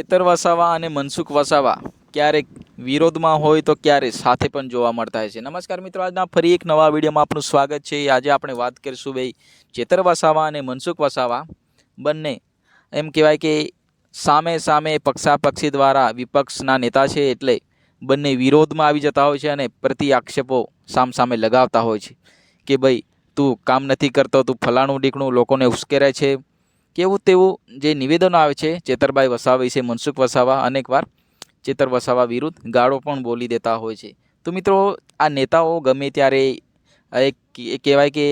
ચેતર વસાવા અને મનસુખ વસાવા ક્યારેક વિરોધમાં હોય તો ક્યારે સાથે પણ જોવા મળતા હોય છે. નમસ્કાર મિત્રો, આજના ફરી એક નવા વિડીયોમાં આપનું સ્વાગત છે. આજે આપણે વાત કરીશું ભાઈ ચેતર વસાવા અને મનસુખ વસાવા બંને એમ કહેવાય કે સામે સામે પક્ષાપક્ષી દ્વારા વિપક્ષના નેતા છે એટલે બંને વિરોધમાં આવી જતા હોય છે અને પ્રતિ આક્ષેપો સામ સામે લગાવતા હોય છે કે ભાઈ તું કામ નથી કરતો, તું ફલાણું ડીકણું લોકોને ઉશ્કેરે છે કેવું તેવું જે નિવેદનો આવે છે, ચેતરભાઈ વસાવા વિશે, મનસુખ વસાવા અનેકવાર, ચેતર વસાવા વિરુદ્ધ ગાળો પણ બોલી દેતા હોય છે. તો મિત્રો, આ નેતાઓ ગમે ત્યારે એક કહેવાય કે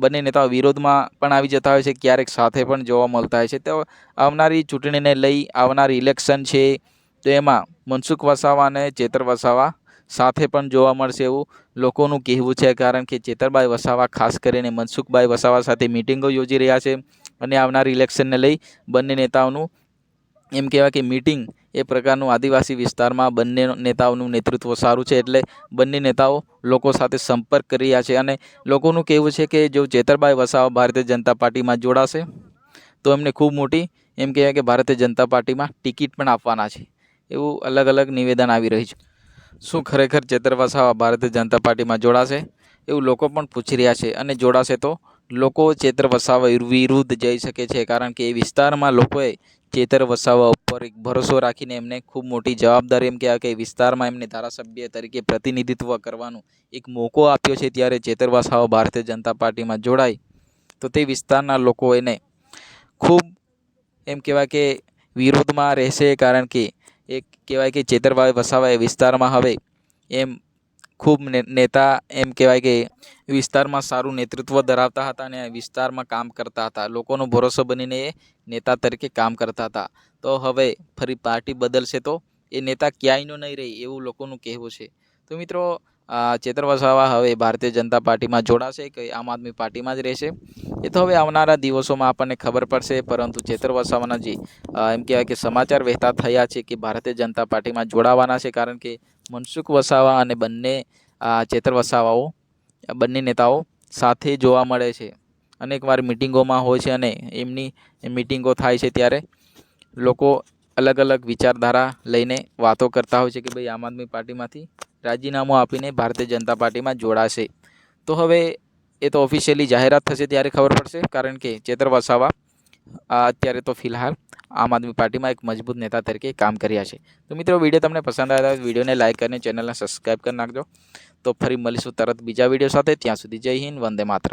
બંને નેતાઓ વિરોધમાં પણ આવી જતા હોય છે, ક્યારેક સાથે પણ જોવા મળતા હોય છે. તો આવનારી ચૂંટણીને લઈ આવનાર ઇલેક્શન છે, તો એમાં મનસુખ વસાવા અને ચેતર વસાવા સાથે પણ જોવા મળશે એવું લોકોનું કહેવું છે, કારણ કે ચેતરભાઈ વસાવા ખાસ કરીને મનસુખભાઈ વસાવા સાથે મિટિંગો યોજી રહ્યા છે અને આવનાર ઇલેક્શનને લઈ બંને નેતાઓનું એમ કહેવાય કે મિટિંગ એ પ્રકારનું આદિવાસી વિસ્તારમાં બંને નેતાઓનું નેતૃત્વ સારું છે એટલે બંને નેતાઓ લોકો સાથે સંપર્ક કરી રહ્યા છે અને લોકોનું કહેવું છે કે જો ચેતરભાઈ વસાવા ભારતીય જનતા પાર્ટીમાં જોડાશે, તો એમને ખૂબ મોટી એમ કહેવાય કે ભારતીય જનતા પાર્ટીમાં ટિકિટ પણ આપવાના છે. એવું અલગ અલગ નિવેદન આવી રહ્યું છે. શું ખરેખર ચેતર વસાવા ભારતીય જનતા પાર્ટીમાં જોડાશે? એવું લોકો પણ પૂછી રહ્યા છે અને જોડાશે તો લોકો ચેતર વસાવા વિરુદ્ધ જઈ શકે છે કારણ કે એ વિસ્તારમાં લોકોએ ચેતર વસાવા ઉપર એક ભરોસો રાખીને એમને ખૂબ મોટી જવાબદારી એમ કહેવાય કે વિસ્તારમાં એમને ધારાસભ્ય તરીકે પ્રતિનિધિત્વ કરવાનો એક મોકો આપ્યો છે ત્યારે ચેતર વસાવા ભારતીય જનતા પાર્ટીમાં જોડાય તો તે વિસ્તારના લોકો એને ખૂબ એમ કહેવાય કે વિરોધમાં રહેશે કારણ કે એક કહેવાય કે ચેતરભાઈ વસાવા એ વિસ્તારમાં હવે એમ ખૂબ નેતા એમ કહેવાય કે વિસ્તારમાં સારું નેતૃત્વ ધરાવતા હતા અને વિસ્તારમાં કામ કરતા હતા. લોકોનો ભરોસો બનીને એ નેતા તરીકે કામ કરતા હતા. તો હવે ફરી પાર્ટી બદલશે તો એ નેતા ક્યાંયનો નહીં રહે એવું લોકોનું કહેવું છે. તો મિત્રો ચેતર વસાવા હવે ભારતીય જનતા પાર્ટીમાં જોડાશે, કે આમ આદમી પાર્ટીમાં જ રહેશે. એ તો હવે આવનારા દિવસોમાં આપણને ખબર પડશે, પરંતુ ચેતર વસાવાના જે એમ કહેવાય કે સમાચાર વહેતા થયા છે કે ભારતીય જનતા પાર્ટીમાં જોડાવાના છે, કારણ કે મનસુખ વસાવા અને બંને ચેતર વસાવાઓ બંને નેતાઓ સાથે જોવા મળે છે. અનેકવાર મિટિંગોમાં હોય છે અને એમની મિટિંગો થાય છે ત્યારે લોકો અલગ અલગ વિચારધારા લઈને વાતો કરતા હોય છે કે ભાઈ, આમ આદમી પાર્ટીમાંથી રાજીનામું આપીને ભારતીય જનતા પાર્ટીમાં જોડાશે. તો હવે એ તો ઓફિશિયલી જાહેરાત થશે ત્યારે ખબર પડશે, કારણ કે ચેતર વસાવા અત્યારે તો ફિલહાલ આમ આદમી પાર્ટીમાં એક મજબૂત નેતા તરીકે કામ કર્યા છે. તો મિત્રો, વીડિયો તમને પસંદ આવ્યા હોય વિડીયોને લાઇક કરીને ચેનલને સબસ્ક્રાઈબ કરી નાખજો. તો ફરી મળીશું તરત બીજા વીડિયો સાથે. ત્યાં સુધી જય હિન્દ, વંદે માતરમ.